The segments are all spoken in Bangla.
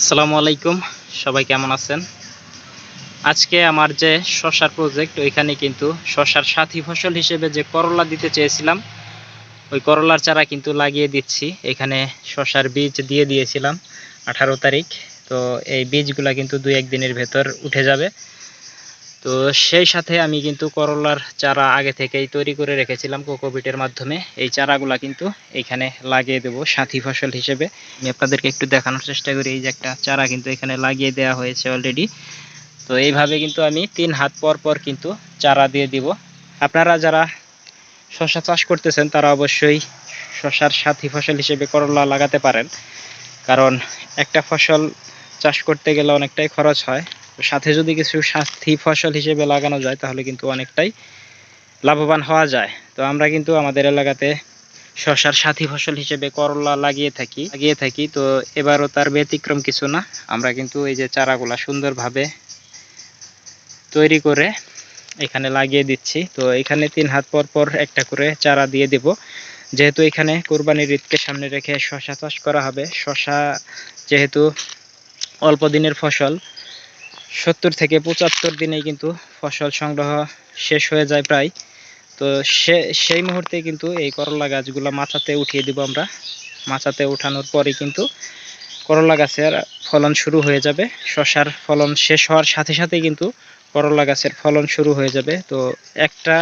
আসসালামু আলাইকুম, সবাই কেমন আছেন? আজকে আমার যে শশার প্রজেক্ট ওইখানে কিন্তু শশার সাথী ফসল হিসেবে যে করলা দিতে চেয়েছিলাম, ওই করলার চারা কিন্তু লাগিয়ে দিচ্ছি। এখানে শশার বীজ দিয়ে দিয়েছিলাম আঠারো তারিখ। তো এই বীজগুলা কিন্তু দুই একদিনের ভেতর উঠে যাবে। তো সেই সাথে আমি কিন্তু করলার চারা আগে থেকেই তৈরি করে রেখেছিলাম কোকোপিটের মাধ্যমে। এই চারাগুলা কিন্তু এইখানে লাগিয়ে দেবো সাথী ফসল হিসেবে। আমি আপনাদেরকে একটু দেখানোর চেষ্টা করি, এই যে একটা চারা কিন্তু এখানে লাগিয়ে দেওয়া হয়েছে অলরেডি তো এইভাবে কিন্তু আমি তিন হাত পর পর কিন্তু চারা দিয়ে দিব। আপনারা যারা শশা চাষ করতেছেন, তারা অবশ্যই শশার সাথী ফসল হিসেবে করলা লাগাতে পারেন। কারণ একটা ফসল চাষ করতে গেলে অনেকটাই খরচ হয়। সাথে যদি কিছু সাথী ফসল হিসেবে লাগানো যায়, তাহলে কিন্তু অনেকটাই লাভবান হওয়া যায়। তো আমরা কিন্তু আমাদের এলাকাতে শশার সাথী ফসল হিসেবে করলা লাগিয়ে থাকি লাগিয়ে থাকি। তো এবারও তার ব্যতিক্রম কিছু না। আমরা কিন্তু এই যে চারাগুলা সুন্দরভাবে তৈরি করে এখানে লাগিয়ে দিচ্ছি। তো এখানে তিন হাত পর পর একটা করে চারা দিয়ে দেব। যেহেতু এখানে কোরবানির ঈদকে সামনে রেখে শশা চাষ করা হবে, শশা যেহেতু অল্প দিনের ফসল সত্তর থেকে পঁচাত্তর দিনে কিন্তু ফসল সংগ্রহ শেষ হয়ে যায় প্রায়। তো সে, সেই মুহূর্তে কিন্তু এই করলা গাছগুলো মাথাতে উঠিয়ে দিব আমরা। মাথাতে উঠানোর পরে কিন্তু করলা গাছের ফলন শুরু হয়ে যাবে। শশার ফলন শেষ হওয়ার সাথে সাথে কিন্তু করলা গাছের ফলন শুরু হয়ে যাবে। তো একটা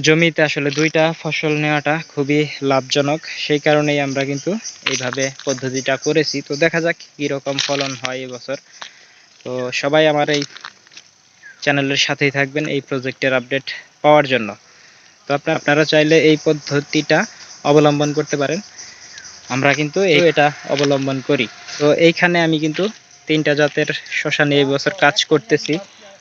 জমিতে আসলে দুইটা ফসল নেওয়াটা খুবই লাভজনক। সেই কারণেই আমরা কিন্তু এইভাবে পদ্ধতিটা করেছি। তো দেখা যাক কীরকম ফলন হয় এবছর। তো সবাই আমার এই চ্যানেলের সাথেই থাকবেন এই প্রজেক্টের আপডেট পাওয়ার জন্য। তো আপনার, আপনারা চাইলে এই পদ্ধতিটা অবলম্বন করতে পারেন। আমরা কিন্তু এটা অবলম্বন করি। তো এইখানে আমি কিন্তু তিনটা জাতের শশা নিয়ে এবছর কাজ করতেছি।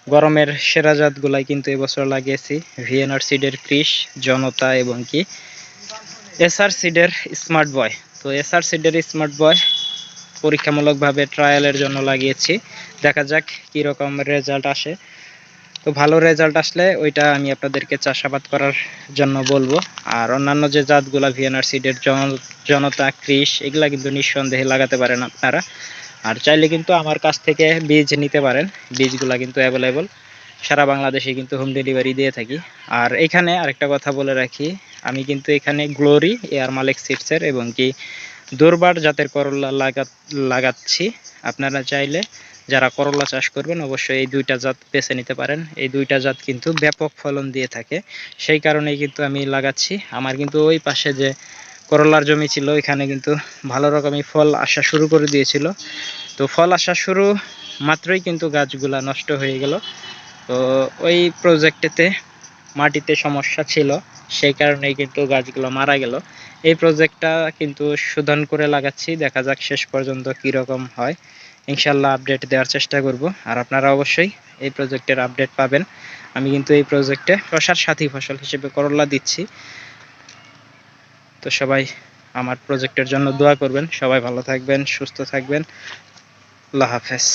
গরমের সেরা জাতগুলাই কিন্তু এবছর লাগিয়েছি। ভিএনআর সিডের ক্রিস জনতা এবং কি? এসআর সিডের স্মার্ট বয়। তো এসআর সিডের স্মার্ট বয় পরীক্ষামূলকভাবে ট্রায়ালের জন্য লাগিয়েছি। দেখা যাক কীরকম রেজাল্ট আসে। তো ভালো রেজাল্ট আসলে ওইটা আমি আপনাদেরকে চাষাবাদ করার জন্য বলব। আর অন্যান্য যে জাতগুলা ভিএনআর সিডের জনতা ক্রিস এগুলা কিন্তু নিঃসন্দেহে লাগাতে পারেন আপনারা। আর চাইলে কিন্তু আমার কাছ থেকে বীজ নিতে পারেন। বীজগুলা কিন্তু অ্যাভেলেবল সারা বাংলাদেশে কিন্তু হোম ডেলিভারি দিয়ে থাকি। আর এখানে আরেকটা কথা বলে রাখি। আমি কিন্তু এখানে গ্লোরি এয়ার মালিক সিটসের এবং কি দুর্বার জাতের করলা লাগা লাগাচ্ছি। আপনারা চাইলে যারা করলা চাষ করবেন, অবশ্যই এই দুইটা জাত বেছে নিতে পারেন। এই দুইটা জাত কিন্তু ব্যাপক ফলন দিয়ে থাকে। সেই কারণেই কিন্তু আমি লাগাচ্ছি। আমার কিন্তু ওই পাশে যে করলার জমি ছিল এখানে কিন্তু ভালো রকমই ফল আসা শুরু করে দিয়েছিল। তো ফল আসা শুরু মাত্রই কিন্তু গাছগুলা নষ্ট হয়ে গেল। তো ওই প্রজেক্টেতে মাটিতে সমস্যা ছিল, সেই কারণেই কিন্তু গাছগুলো মারা গেল। এই প্রজেক্টটা কিন্তু শোধন করে লাগাচ্ছি, দেখা যাক শেষ পর্যন্ত কীরকম হয়। ইনশাল্লাহ আপডেট দেওয়ার চেষ্টা করব, আর আপনারা অবশ্যই এই প্রজেক্টের আপডেট পাবেন। আমি কিন্তু এই প্রজেক্টে শশার সাথী ফসল হিসেবে করলা দিচ্ছি। তো সবাই আমার প্রজেক্টের জন্য দোয়া করবেন। সবাই ভালো থাকবেন, সুস্থ থাকবেন। আল্লাহ হাফেজ।